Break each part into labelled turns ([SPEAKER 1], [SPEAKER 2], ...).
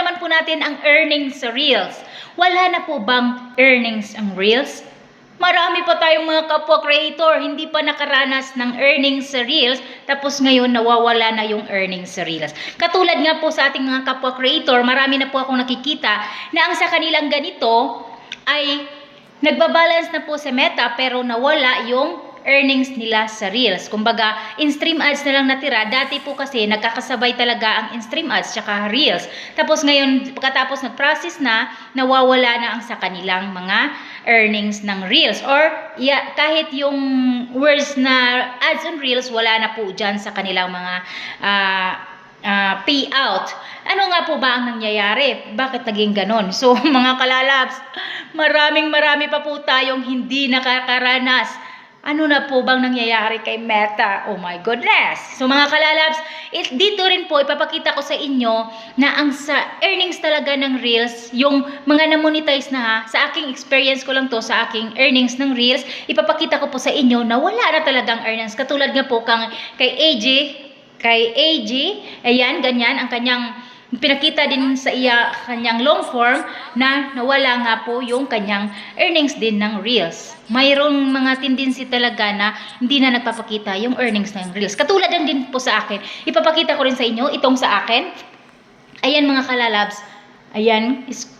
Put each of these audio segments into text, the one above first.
[SPEAKER 1] naman po natin ang earnings sa Reels. Wala na po bang earnings ang Reels? Marami pa tayong mga kapwa creator, hindi pa nakaranas ng earnings sa Reels, tapos ngayon nawawala na yung earnings sa Reels. Katulad nga po sa ating mga kapwa creator, marami na po akong nakikita na ang sa kanilang ganito ay nagbabalance na po sa Meta pero nawala yung earnings nila sa Reels. Kumbaga, in-stream ads na lang natira. Dati po kasi nagkakasabay talaga ang in-stream ads tsaka Reels. Tapos ngayon, pagkatapos nag-process na, nawawala na ang sa kanilang mga earnings ng Reels. Or yeah, kahit yung words na ads on Reels, wala na po dyan sa kanilang mga ah, ah, payout. Ano nga po ba ang nangyayari? Bakit naging ganon? So, mga kalalabs, maraming marami pa po tayong hindi nakakaranas ano na po bang nangyayari kay Meta? Oh my goodness! So mga kalalabs, it, dito rin po ipapakita ko sa inyo na ang sa earnings talaga ng Reels, yung mga na-monetize na ha, sa aking experience ko lang to, sa aking earnings ng Reels, ipapakita ko po sa inyo na wala na talagang earnings. Katulad nga po kang, kay AJ, kay AJ, ayan, ganyan, ang kanyang pinakita din sa iya kanyang long form na nawala nga po yung kanyang earnings din ng Reels. Mayroong mga tendency talaga na hindi na nagpapakita yung earnings ng Reels. Katulad din po sa akin. Ipapakita ko rin sa inyo itong sa akin. Ayan mga kalalabs. Ayan, is,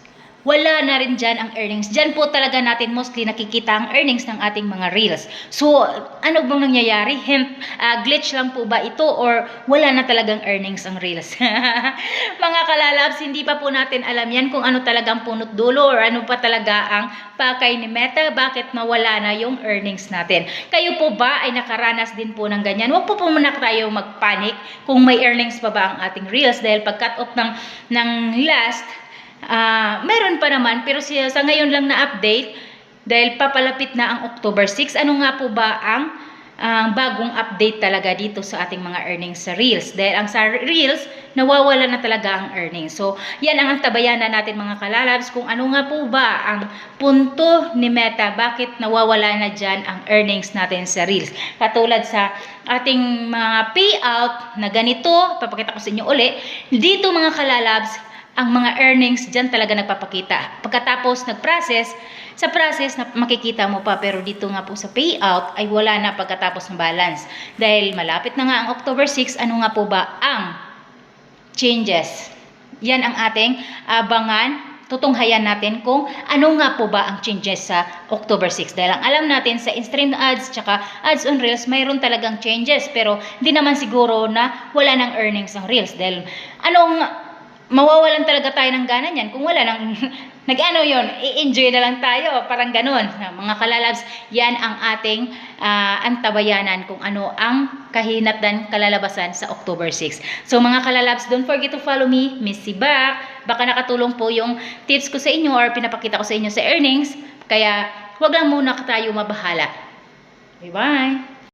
[SPEAKER 1] wala na rin dyan ang earnings. Dyan po talaga natin mostly nakikita ang earnings ng ating mga reels. So, ano bang nangyayari? Hint, ah, glitch lang po ba ito or wala na talagang earnings ang reels? mga kalalabs, hindi pa po natin alam yan kung ano talagang punot dulo or ano pa talaga ang pakay ni Meta, bakit mawala na yung earnings natin. Kayo po ba ay nakaranas din po ng ganyan? Huwag po po muna tayo magpanik kung may earnings pa ba ang ating reels dahil pag cut off ng, ng last, Ah, meron pa naman pero siya sa ngayon lang na update dahil papalapit na ang October 6. Ano nga po ba ang ang bagong update talaga dito sa ating mga earnings sa Reels. Dahil ang sa Reels, nawawala na talaga ang earnings. So, yan ang antabayanan natin mga kalalabs kung ano nga po ba ang punto ni Meta, bakit nawawala na dyan ang earnings natin sa Reels. Katulad sa ating mga payout na ganito, papakita ko sa inyo uli, dito mga kalalabs, ang mga earnings dyan talaga nagpapakita. Pagkatapos nag-process, sa process na makikita mo pa pero dito nga po sa payout ay wala na pagkatapos ng balance. Dahil malapit na nga ang October 6, ano nga po ba ang changes? Yan ang ating abangan tutunghayan natin kung ano nga po ba ang changes sa October 6. Dahil ang alam natin sa in-stream ads tsaka ads on Reels, mayroon talagang changes. Pero hindi naman siguro na wala ng earnings ang Reels. Dahil anong mawawalan talaga tayo ng gana niyan kung wala nang nag-ano yon i-enjoy na lang tayo parang ganon mga kalalabs yan ang ating uh, antabayanan kung ano ang kahinatdan kalalabasan sa October 6 so mga kalalabs don't forget to follow me Missy Back baka nakatulong po yung tips ko sa inyo or pinapakita ko sa inyo sa earnings. Kaya wag lang muna tayo mabahala. Bye bye